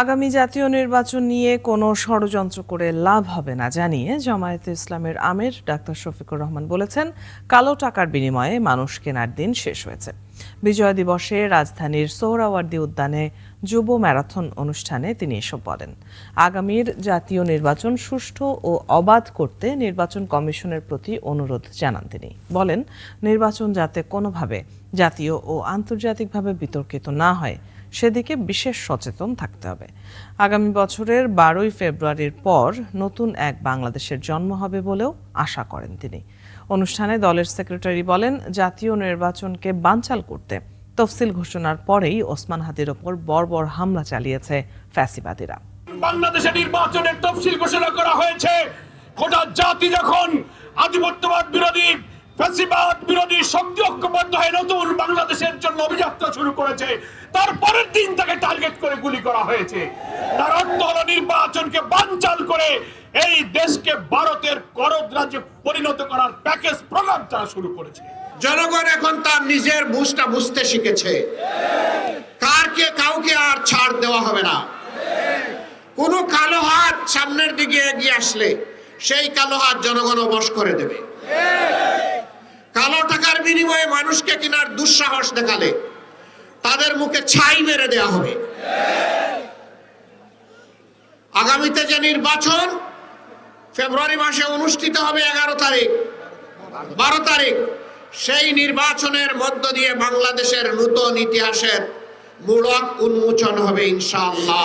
আগামী জাতীয় নির্বাচন নিয়ে কোনো ষড়যন্ত্র করে লাভ হবে না জানিয়ে জামায়াতে ইসলামের আমির ডাক্তার শফিকুর রহমান বলেছেন, কালো টাকার বিনিময়ে মানুষ কেনার দিন শেষ হয়েছে। বিজয় দিবসে রাজধানীর সোহরাওয়ার্দী উদ্যানে যুব ম্যারাথন অনুষ্ঠানে তিনি এসব বলেন। আগামীর জাতীয় নির্বাচন সুষ্ঠু ও অবাধ করতে নির্বাচন কমিশনের প্রতি অনুরোধ জানান তিনি। বলেন, নির্বাচন যাতে কোনোভাবে জাতীয় ও আন্তর্জাতিকভাবে বিতর্কিত না হয় সেদিকে বিশেষ সচেতন থাকতে হবে। আগামী বছরের বারোই ফেব্রুয়ারির পর নতুন এক বাংলাদেশের জন্ম হবে বলেও আশা করেন তিনি। অনুষ্ঠানে দলের সেক্রেটারি বলেন, জাতীয় নির্বাচনকে বানচাল করতে তফসিল ঘোষণার পরেই ওসমান হাদির ওপর বর্বর হামলা চালিয়েছে ফ্যাসিবাদীরা। বাংলাদেশে নির্বাচনের তফসিল ঘোষণা করা হয়েছে। গোটা জাতি যখন আধিপত্যবাদ বিরোধী, ফ্যাসিবাদ বিরোধী, শক্তি ঐক্যবদ্ধ হয়ে নতুন জন্য অভিযাত্রা শুরু করেছে। তারপরের দিন তাকে টার্গেট করে গুলি করা হয়েছে। তার অর্থ নির্বাচনকে বানচাল করে এই দেশকে ভারতের করদ রাজ্যে পরিণত করার প্যাকেজ প্রোগ্রাম তারা শুরু করেছে। জনগণ এখন তার নিজের বুঝটা বুঝতে শিখেছে। কারকে কাউকে আর ছাড় দেওয়া হবে না। কোনো কালো হাত সামনের দিকে এগিয়ে আসলে সেই কালো হাত জনগণ বশ করে দেবে। বিনিময়ে মানুষকে কেনার দুঃসাহস দেখালে তাদের মুখে ছাই মেরে দেওয়া হবে। আগামীতে যে নির্বাচন ফেব্রুয়ারি মাসে অনুষ্ঠিত হবে এগারো তারিখ, বারো তারিখ, সেই নির্বাচনের মধ্য দিয়ে বাংলাদেশের নূতন ইতিহাসের মূলক উন্মোচন হবে ইনশাআল্লাহ।